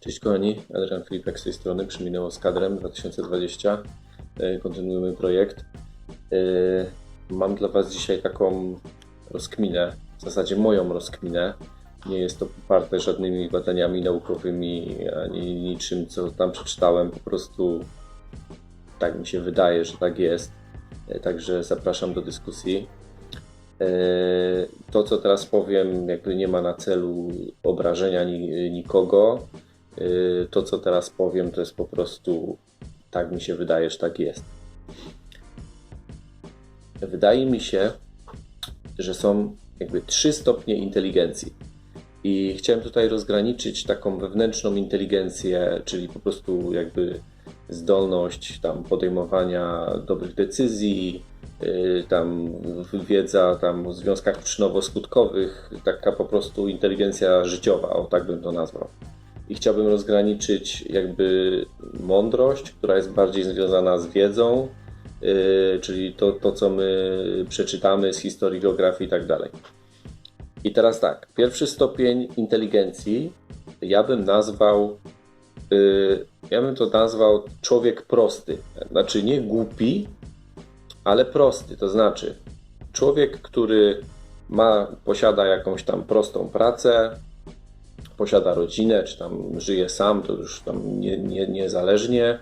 Cześć kochani, Adrian Filipek z tej strony, przyminęło z kadrem 2020. E, Kontynuujemy projekt. E, Mam dla Was dzisiaj taką rozkminę, w zasadzie moją rozkminę. Nie jest to poparte żadnymi badaniami naukowymi ani niczym, co tam przeczytałem. Po prostu tak mi się wydaje, że tak jest. E, Także zapraszam do dyskusji. To, co teraz powiem, jakby nie ma na celu obrażenia ni- nikogo. Y, To, co teraz powiem, to jest po prostu tak mi się wydaje, że tak jest. Wydaje mi się, że są jakby trzy stopnie inteligencji. I chciałem tutaj rozgraniczyć taką wewnętrzną inteligencję, czyli po prostu jakby zdolność tam podejmowania dobrych decyzji, y, tam wiedza tam o związkach przyczynowo-skutkowych, taka po prostu inteligencja życiowa, o tak bym to nazwał i chciałbym rozgraniczyć jakby mądrość, która jest bardziej związana z wiedzą, yy, czyli to, to, co my przeczytamy z historii, geografii i tak dalej. I teraz tak, pierwszy stopień inteligencji ja bym nazwał, yy, ja bym to nazwał człowiek prosty. Znaczy nie głupi, ale prosty, to znaczy człowiek, który ma, posiada jakąś tam prostą pracę, posiada rodzinę, czy tam żyje sam, to już tam nie, nie, niezależnie,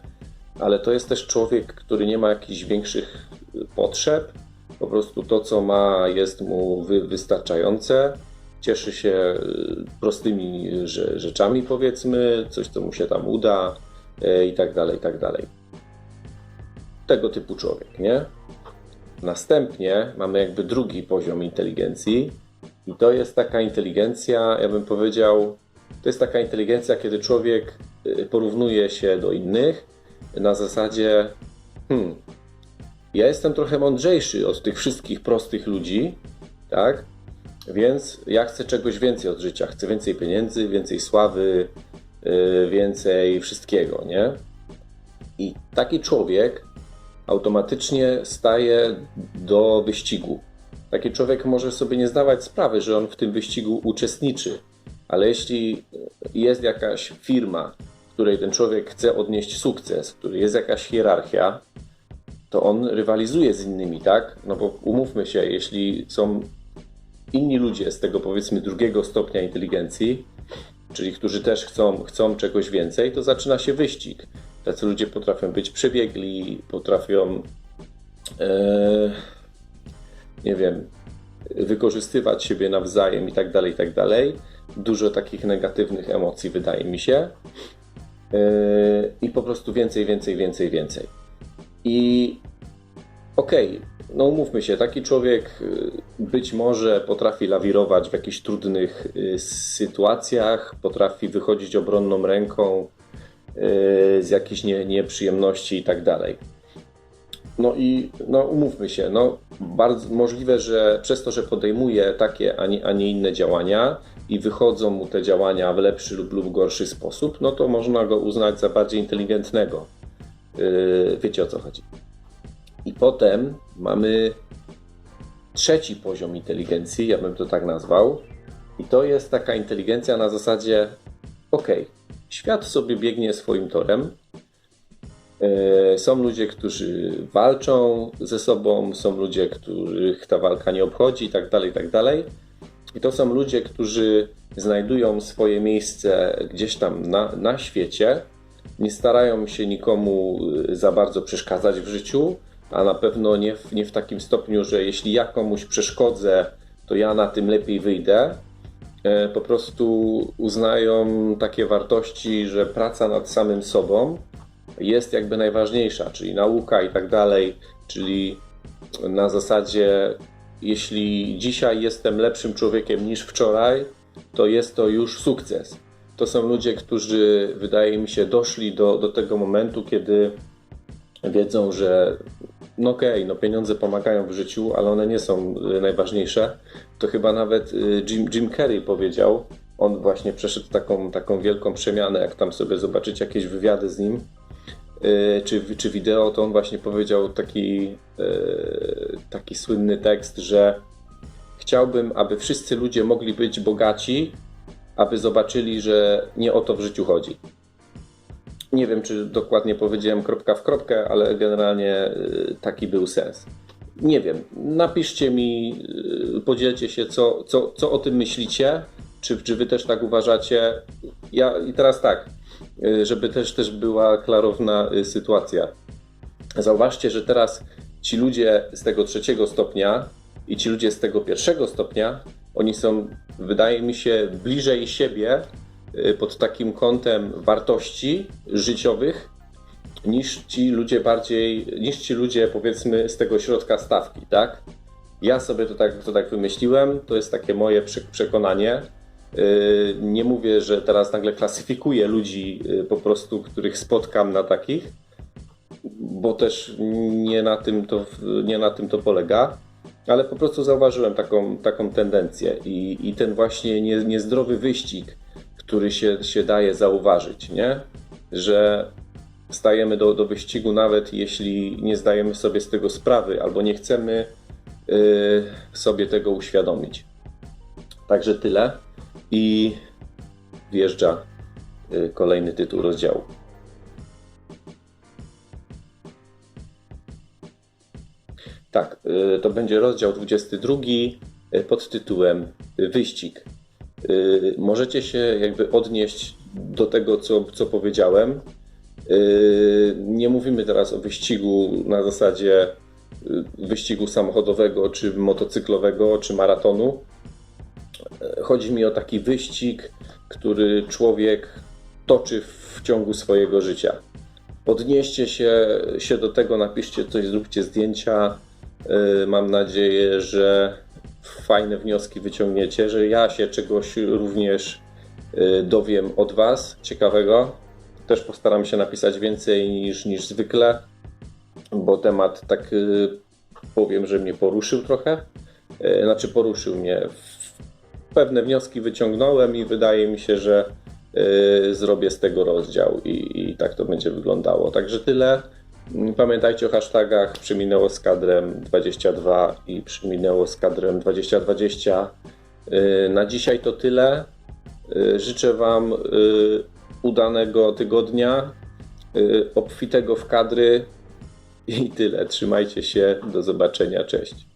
ale to jest też człowiek, który nie ma jakichś większych potrzeb. Po prostu to, co ma, jest mu wy, wystarczające. Cieszy się y, prostymi rzeczami, powiedzmy, coś, co mu się tam uda y, i tak dalej, i tak dalej. Tego typu człowiek, nie? Następnie mamy jakby drugi poziom inteligencji, i to jest taka inteligencja, ja bym powiedział, to jest taka inteligencja, kiedy człowiek y, porównuje się do innych na zasadzie, hmm, ja jestem trochę mądrzejszy od tych wszystkich prostych ludzi, tak? Więc ja chcę czegoś więcej od życia. Chcę więcej pieniędzy, więcej sławy, y, więcej wszystkiego, nie? I taki człowiek automatycznie staje do wyścigu. Taki człowiek może sobie nie zdawać sprawy, że on w tym wyścigu uczestniczy, ale jeśli jest jakaś firma, w której ten człowiek chce odnieść sukces, w której jest jakaś hierarchia, to on rywalizuje z innymi, tak? No bo umówmy się, jeśli są inni ludzie z tego powiedzmy drugiego stopnia inteligencji, czyli którzy też chcą, chcą czegoś więcej, to zaczyna się wyścig. Tacy ludzie potrafią być przebiegli, potrafią. E, nie wiem, wykorzystywać siebie nawzajem i tak dalej, i tak dalej. Dużo takich negatywnych emocji wydaje mi się. Yy, I po prostu więcej, więcej, więcej, więcej. I okej, okay, no umówmy się, taki człowiek yy, być może potrafi lawirować w jakichś trudnych yy, sytuacjach, potrafi wychodzić obronną ręką z jakichś nie, nieprzyjemności i tak dalej. No i no, umówmy się, no, bardzo możliwe, że przez to, że podejmuje takie, a nie, a nie inne działania i wychodzą mu te działania w lepszy lub, lub gorszy sposób, no to można go uznać za bardziej inteligentnego. Yy, wiecie o co chodzi. I potem mamy trzeci poziom inteligencji, ja bym to tak nazwał. I to jest taka inteligencja na zasadzie: OK, świat sobie biegnie swoim torem, są ludzie, którzy walczą ze sobą, są ludzie, których ta walka nie obchodzi i tak dalej, i tak dalej. I to są ludzie, którzy znajdują swoje miejsce gdzieś tam na, na świecie, nie starają się nikomu za bardzo przeszkadzać w życiu, a na pewno nie w, nie w takim stopniu, że jeśli ja komuś przeszkodzę, to ja na tym lepiej wyjdę. Po prostu uznają takie wartości, że praca nad samym sobą jest jakby najważniejsza, czyli nauka i tak dalej, czyli na zasadzie, jeśli dzisiaj jestem lepszym człowiekiem niż wczoraj, to jest to już sukces. To są ludzie, którzy wydaje mi się doszli do, do tego momentu, kiedy wiedzą, że no okej, okay, no pieniądze pomagają w życiu, ale one nie są najważniejsze. To chyba nawet Jim, Jim Carrey powiedział, on właśnie przeszedł taką, taką wielką przemianę, jak tam sobie zobaczyć jakieś wywiady z nim, czy, czy wideo, to on właśnie powiedział taki, taki słynny tekst, że chciałbym, aby wszyscy ludzie mogli być bogaci, aby zobaczyli, że nie o to w życiu chodzi. Nie wiem, czy dokładnie powiedziałem kropka w kropkę, ale generalnie y, taki był sens. Nie wiem, napiszcie mi, podzielcie się, co, co, co o tym myślicie, czy, czy wy też tak uważacie. Ja i teraz tak, y, żeby też, też była klarowna y, sytuacja. Zauważcie, że teraz ci ludzie z tego trzeciego stopnia i ci ludzie z tego pierwszego stopnia, oni są, wydaje mi się, bliżej siebie y, pod takim kątem wartości życiowych niż ci ludzie bardziej, niż ci ludzie powiedzmy z tego środka stawki, tak? Ja sobie to tak, to tak wymyśliłem, to jest takie moje prze- przekonanie. Yy, Nie mówię, że teraz nagle klasyfikuję ludzi yy, po prostu, których spotkam na takich, bo też nie na tym to, nie na tym to polega, ale po prostu zauważyłem taką, taką tendencję i, i ten właśnie nie, niezdrowy wyścig, który się, się daje zauważyć, nie? że stajemy do, do wyścigu nawet jeśli nie zdajemy sobie z tego sprawy albo nie chcemy yy, sobie tego uświadomić. Także tyle i wjeżdża yy, kolejny tytuł rozdziału. Tak, y, to będzie rozdział 22 y, pod tytułem Wyścig. Y, Możecie się jakby odnieść do tego, co, co powiedziałem. Y, Nie mówimy teraz o wyścigu na zasadzie y, wyścigu samochodowego, czy motocyklowego, czy maratonu. Chodzi mi o taki wyścig, który człowiek toczy w ciągu swojego życia. Podnieście się, się do tego, napiszcie coś, zróbcie zdjęcia. Y, Mam nadzieję, że fajne wnioski wyciągniecie, że ja się czegoś również y, dowiem od Was ciekawego. Też postaram się napisać więcej niż, niż zwykle, bo temat tak y, powiem, że mnie poruszył trochę. Znaczy poruszył mnie. Pewne wnioski wyciągnąłem i wydaje mi się, że y, zrobię z tego rozdział i, i tak to będzie wyglądało. Także tyle. Pamiętajcie o hashtagach przyminęło z kadrem 22 i przyminęło z kadrem 2020. Y, Na dzisiaj to tyle. Y, Życzę Wam udanego tygodnia, obfitego w kadry i tyle. Trzymajcie się. Do zobaczenia. Cześć.